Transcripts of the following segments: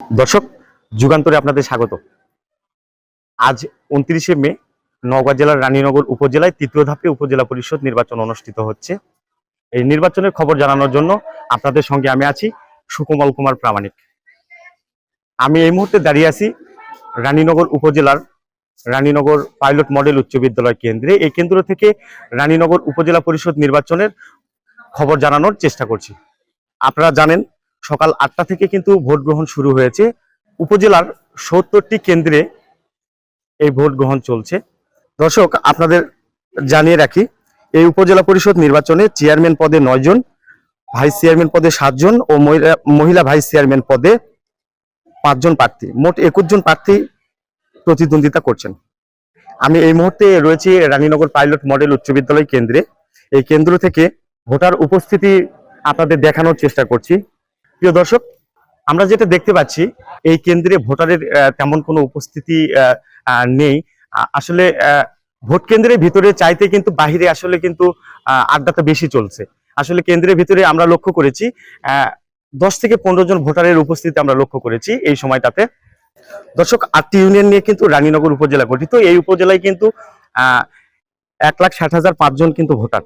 দর্শক, যুগান্তরে আপনাদের স্বাগত। আজ উনত্রিশে মে, নওগাঁ জেলার রানীনগর উপজেলায় তৃতীয় ধাপে উপজেলা পরিষদ নির্বাচন অনুষ্ঠিত হচ্ছে। এই নির্বাচনের খবর জানানোর জন্য আপনাদের সঙ্গে আমি আছি সুকমল কুমার প্রামাণিক। আমি এই মুহূর্তে দাঁড়িয়ে আছি রানীনগর উপজেলার রানীনগর পাইলট মডেল উচ্চ বিদ্যালয় কেন্দ্রে। এই কেন্দ্র থেকে রানীনগর উপজেলা পরিষদ নির্বাচনের খবর জানানোর চেষ্টা করছি। আপনারা জানেন সকাল আটটা থেকে কিন্তু ভোট গ্রহণ শুরু হয়েছে। উপজেলার সত্তরটি কেন্দ্রে এই ভোট গ্রহণ চলছে। দর্শক, আপনাদের জানিয়ে রাখি, এই উপজেলা পরিষদ নির্বাচনে চেয়ারম্যান পদে নয় জন, ভাইস চেয়ারম্যান পদে সাতজন ও মহিলা- মহিলা ভাইস চেয়ারম্যান পদে পাঁচজন প্রার্থী। মোট একুশ জন প্রার্থী প্রতিদ্বন্দ্বিতা করছেন। আমি এই মুহূর্তে রয়েছি রানীনগর পাইলট মডেল উচ্চ বিদ্যালয় কেন্দ্রে। এই কেন্দ্র থেকে ভোটার উপস্থিতি আপনাদের দেখানোর চেষ্টা করছি। প্রিয় দর্শক, আমরা যেটা দেখতে পাচ্ছি, এই কেন্দ্রে ভোটারের তেমন কোনো উপস্থিতি নেই। আসলে ভোট কেন্দ্রের ভিতরে চাইতে কিন্তু বাহিরে আসলে কিন্তু আড্ডাটা বেশি চলছে। আসলে কেন্দ্রের ভিতরে আমরা লক্ষ্য করেছি দশ থেকে পনেরো জন ভোটারের উপস্থিতি আমরা লক্ষ্য করেছি এই সময়টাতে। দর্শক, আটটি ইউনিয়ন নিয়ে কিন্তু রানীনগর উপজেলা গঠিত। এই উপজেলায় কিন্তু এক লাখ ষাট হাজার পাঁচজন কিন্তু ভোটার।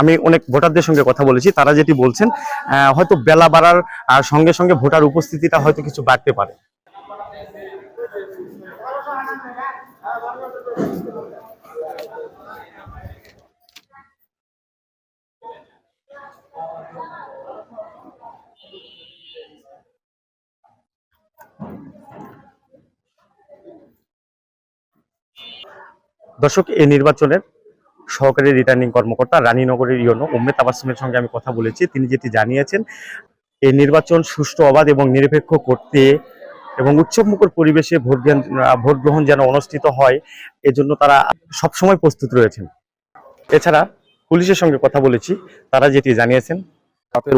আমি অনেক ভোটারদের সঙ্গে কথা বলেছি, তারা যেটি বলছেন হয়তো বেলা বাড়ার সঙ্গে সঙ্গে ভোটার উপস্থিতিটা হয়তো কিছু বাড়তে পারে। দর্শক, এই নির্বাচনের সহকারী রিটার্নিং কর্মকর্তা রানীনগরের ইয়নো। উম্মে তাবাসুমের সঙ্গে আমি কথা বলেছি, তিনি যেটি জানিয়েছেন এই নির্বাচন সুষ্ঠু অবাধ এবং নিরপেক্ষ করতে এবং উৎসবমুখর পরিবেশে ভোট ভোট গ্রহণ যেন অনুষ্ঠিত হয়, এজন্য তারা সবসময় প্রস্তুত রয়েছেন। এছাড়া পুলিশের সঙ্গে কথা বলেছি, তারা যেটি জানিয়েছেন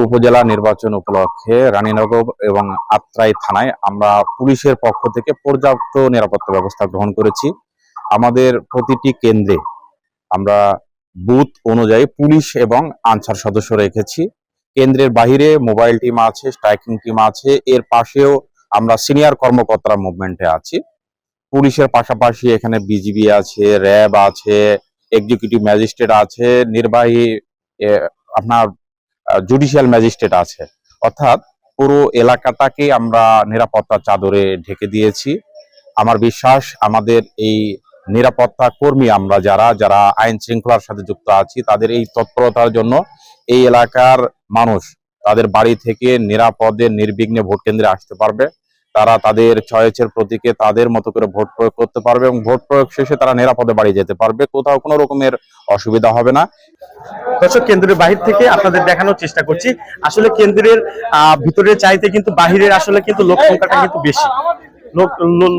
উপজেলা নির্বাচন উপলক্ষে রানীনগর এবং আত্রাই থানায় আমরা পুলিশের পক্ষ থেকে পর্যাপ্ত নিরাপত্তা ব্যবস্থা গ্রহণ করেছি। আমাদের প্রতিটি কেন্দ্রে আমরা বুথ অনুযায়ী পুলিশ এবং আনসার সদস্য রেখেছি। কেন্দ্রের বাহিরে মোবাইল টিম আছে, স্ট্রাইকিং টিম আছে, এর পাশেও আমরা সিনিয়র কর্মকর্তারা মুভমেন্টে আছি। পুলিশের পাশাপাশি এখানে বিজিবি আছে, র্যাব আছে, এক্সিকিউটিভ ম্যাজিস্ট্রেট আছে, নির্বাহী আপনার জুডিশিয়াল ম্যাজিস্ট্রেট আছে। অর্থাৎ পুরো এলাকাটাকে আমরা নিরাপত্তা চাদরে ঢেকে দিয়েছি। আমার বিশ্বাস, আমাদের এই নিরাপত্তা কর্মী আমরা যারা যারা আইন শৃঙ্খলার সাথে যুক্ত আছি, তাদের এই তৎপরতার জন্য এই এলাকার মানুষ তাদের বাড়ি থেকে নিরাপদে, নির্বিঘ্নে ভোট কেন্দ্রে আসতে পারবে। তারা তাদের চয়েসের প্রতীকে তাদের মতো করে ভোট প্রয়োগ করতে পারবে এবং ভোট প্রয়োগ শেষে তারা নিরাপদে বাড়ি যেতে পারবে। কোথাও কোনো রকমের অসুবিধা হবে না। দর্শক, কেন্দ্রের বাহির থেকে আপনাদের দেখানোর চেষ্টা করছি। আসলে কেন্দ্রের ভিতরে চাইতে কিন্তু বাহিরের আসলে কিন্তু লোক সংখ্যাটা কিন্তু বেশি। লোক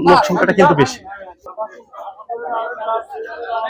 লোক সংখ্যাটা কিন্তু বেশি।